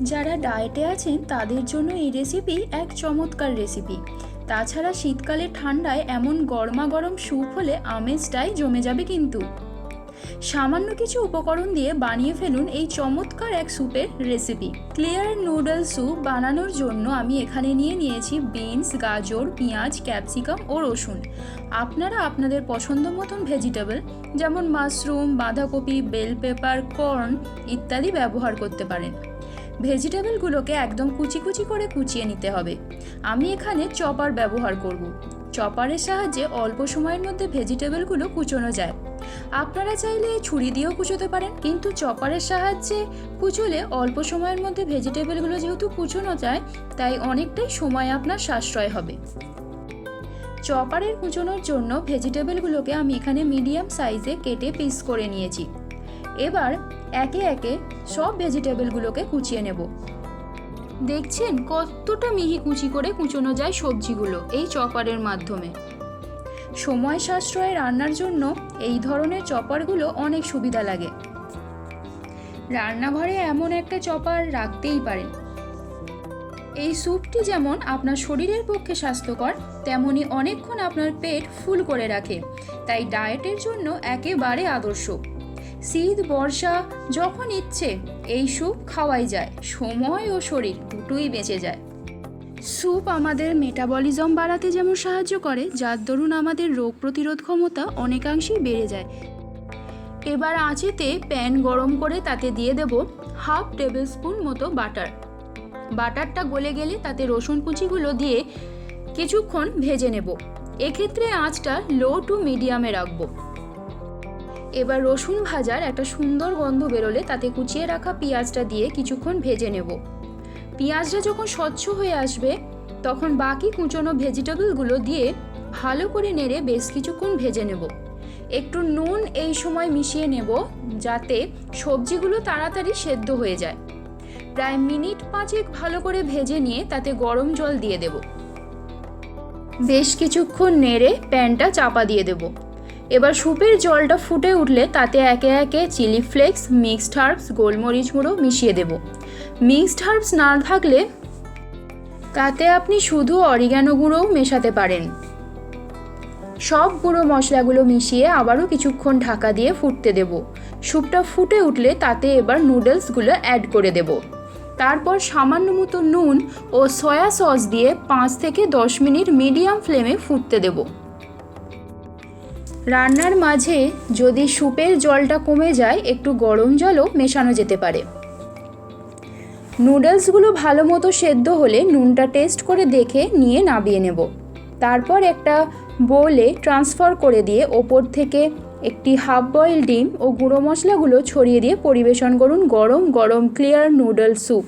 যারা ডায়েটে আছেন, তাদের জন্য এই রেসিপি এক চমৎকার রেসিপি তাছাড়া শীতকালে ঠান্ডায় এমন গরমা গরম স্যুপ হলে আমেজটাই জমে যাবে কিন্তু। সামান্য কিছু উপকরণ দিয়ে বানিয়ে ফেলুন এই চমৎকার এক স্যুপের রেসিপি ক্লিয়ার নুডল স্যুপ বানানোর জন্য আমি এখানে নিয়ে নিয়েছি বিনস গাজর, পেঁয়াজ ক্যাপসিকাম ও রসুন। আপনারা আপনাদের পছন্দ মতন ভেজিটেবল যেমন মাশরুম বাঁধাকপি বেল পেপার কর্ন ইত্যাদি ব্যবহার করতে পারেন। ভেজিটেবলগুলোকে একদম কুচি কুচি করে কুচিয়ে নিতে হবে। আমি এখানে চপার ব্যবহার করব। চপারের সাহায্যে অল্প সময়ের মধ্যে ভেজিটেবলগুলো কুচোনো যায়। আপনারা চাইলে ছুরি দিয়েও কুচোতে পারেন, কিন্তু চপারের সাহায্যে কুচোলে অল্প সময়ের মধ্যে ভেজিটেবলগুলো যেহেতু কুচোনো যায়, তাই অনেকটাই সময় আপনার সাশ্রয় হবে। চপারের কুচোনোর জন্য ভেজিটেবলগুলোকে আমি এখানে মিডিয়াম সাইজে কেটে পিস করে নিয়েছি। এবার একে একে সব ভেজিটেবলগুলোকে কুচিয়ে নেব। দেখছেন কতটা মিহি কুচি করে কুচোনো যায় সবজিগুলো এই চপারের মাধ্যমে। সময় সাশ্রয়ে রান্নার জন্য এই ধরনের চপারগুলো অনেক সুবিধা লাগে। রান্নাঘরে এমন একটা চপার রাখতেই পারেন। এই স্যুপটি যেমন আপনার শরীরের পক্ষে স্বাস্থ্যকর, তেমনি অনেকক্ষণ আপনার পেট ফুল করে রাখে। তাই ডায়েটের জন্য একেবারে আদর্শ। শীত, বর্ষা, যখন ইচ্ছে, এই স্যুপ খাওয়াই যায়। সময় ও শরীর দুটোই বেঁচে যায়। স্যুপ আমাদের মেটাবলিজম বাড়াতে যেমন সাহায্য করে, যার দরুন আমাদের রোগ প্রতিরোধ ক্ষমতা অনেকাংশেই বেড়ে যায়। এবার আঁচেতে প্যান গরম করে তাতে দিয়ে দেব হাফ টেবিল স্পুন মতো বাটার। বাটারটা গলে গেলে তাতে রসুন কুচিগুলো দিয়ে কিছুক্ষণ ভেজে নেব। এক্ষেত্রে আঁচটা লো টু মিডিয়ামে রাখব। এবার রসুন ভাজার একটা সুন্দর গন্ধ বেরোলে তাতে কুচিয়ে রাখা পেঁয়াজটা দিয়ে কিছুক্ষণ ভেজে নেব। পেঁয়াজটা যখন স্বচ্ছ হয়ে আসবে, তখন বাকি কুচনো ভেজিটেবলগুলো দিয়ে ভালো করে নেড়ে বেশ কিছুক্ষণ ভেজে নেব। একটু নুন এই সময় মিশিয়ে নেব যাতে সবজিগুলো তাড়াতাড়ি সেদ্ধ হয়ে যায়। প্রায় মিনিট পাঁচেক ভালো করে ভেজে নিয়ে তাতে গরম জল দিয়ে দেব। বেশ কিছুক্ষণ নেড়ে প্যানটা চাপা দিয়ে দেবো। এবার স্যুপের জলটা ফুটে উঠলে তাতে একে একে চিলি ফ্লেক্স, মিক্সড হার্বস, গোলমরিচ গুঁড়ো মিশিয়ে দেব। মিক্সড হার্বস না থাকলে তাতে আপনি শুধু অরিগ্যানো গুঁড়োও মেশাতে পারেন। সব গুঁড়ো মশলাগুলো মিশিয়ে আবারও কিছুক্ষণ ঢাকা দিয়ে ফুটতে দেব। স্যুপটা ফুটে উঠলে তাতে এবার নুডলসগুলো অ্যাড করে দেব। তারপর সামান্য মতো নুন ও সয়া সস দিয়ে পাঁচ থেকে দশ মিনিট মিডিয়াম ফ্লেমে ফুটতে দেবো। রান্নার মাঝে যদি স্যুপের জলটা কমে যায়, একটু গরম জলও মেশানো যেতে পারে। নুডলসগুলো ভালো মতো সেদ্ধ হলে নুনটা টেস্ট করে দেখে নিয়ে নাবিয়ে নেব। তারপর একটা বোলে ট্রান্সফার করে দিয়ে ওপর থেকে একটি হাফ বয়েল ডিম ও গুঁড়ো মশলাগুলো ছড়িয়ে দিয়ে পরিবেশন করুন গরম গরম, ক্লিয়ার নুডল স্যুপ।